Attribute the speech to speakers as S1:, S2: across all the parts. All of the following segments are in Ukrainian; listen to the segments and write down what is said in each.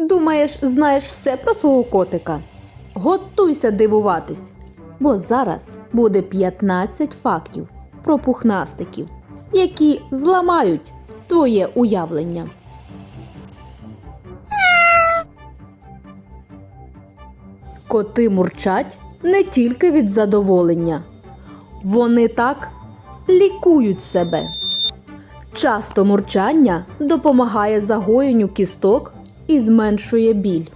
S1: Думаєш, знаєш все про свого котика? Готуйся дивуватись, бо зараз буде 15 фактів про пухнастиків, які зламають твоє уявлення. Коти мурчать не тільки від задоволення, вони так лікують себе. Часто мурчання допомагає загоєнню кісток і зменшує біль.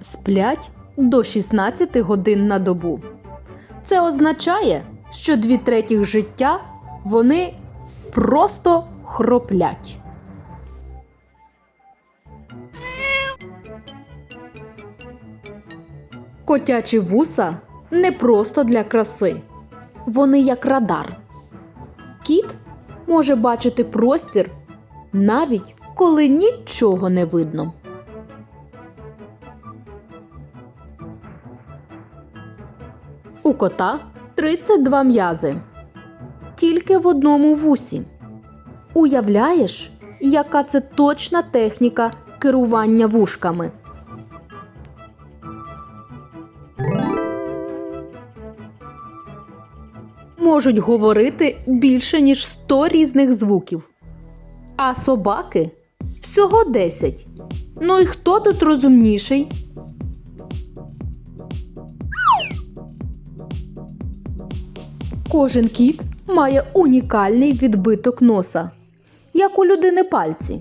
S1: Сплять до 16 годин на добу. Це означає, що дві третіх життя вони просто хроплять. Котячі вуса не просто для краси, вони як радар. Кіт може бачити простір навіть коли нічого не видно. У кота 32 м'язи. Тільки в одному вусі. Уявляєш, яка це точна техніка керування вушками? Можуть говорити більше ніж 100 різних звуків. А собаки всього 10. Ну і хто тут розумніший? Кожен кіт має унікальний відбиток носа, як у людини пальці.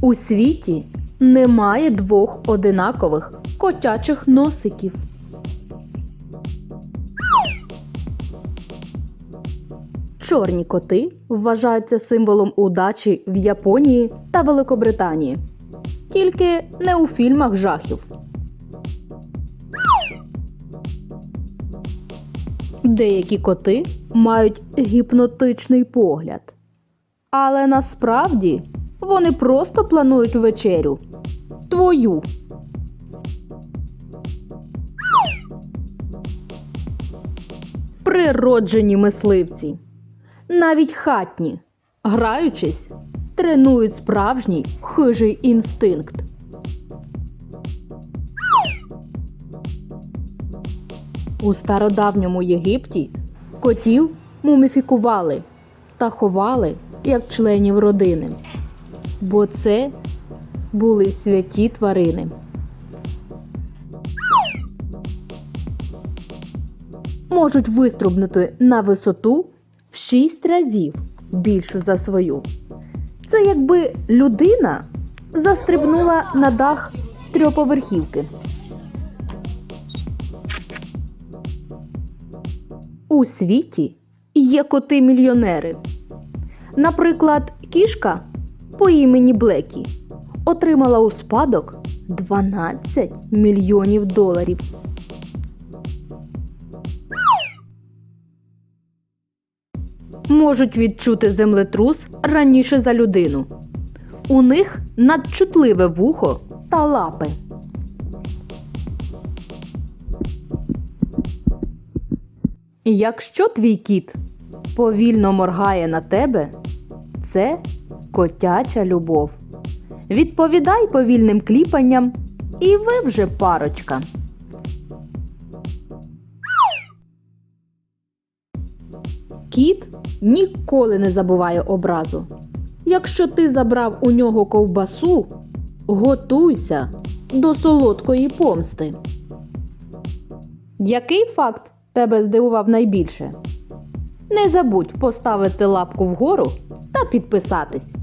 S1: У світі немає двох одинакових котячих носиків. Чорні коти вважаються символом удачі в Японії та Великобританії. Тільки не у фільмах жахів. Деякі коти мають гіпнотичний погляд. Але насправді вони просто планують вечерю. Твою. Природжені мисливці навіть хатні, граючись, тренують справжній хижий інстинкт. У стародавньому Єгипті котів муміфікували та ховали як членів родини, бо це були святі тварини. Можуть виструбнути на висоту 6 разів більшу за свою. Це якби людина застрибнула на дах трьоповерхівки. У світі є коти-мільйонери. Наприклад, кішка по імені Блекі отримала у спадок 12 мільйонів доларів. Можуть відчути землетрус раніше за людину. У них надчутливе вухо та лапи. Якщо твій кіт повільно моргає на тебе, це котяча любов. Відповідай повільним кліпанням, і ви вже парочка. Кіт ніколи не забуває образу. Якщо ти забрав у нього ковбасу, готуйся до солодкої помсти. Який факт тебе здивував найбільше? Не забудь поставити лапку вгору та підписатись.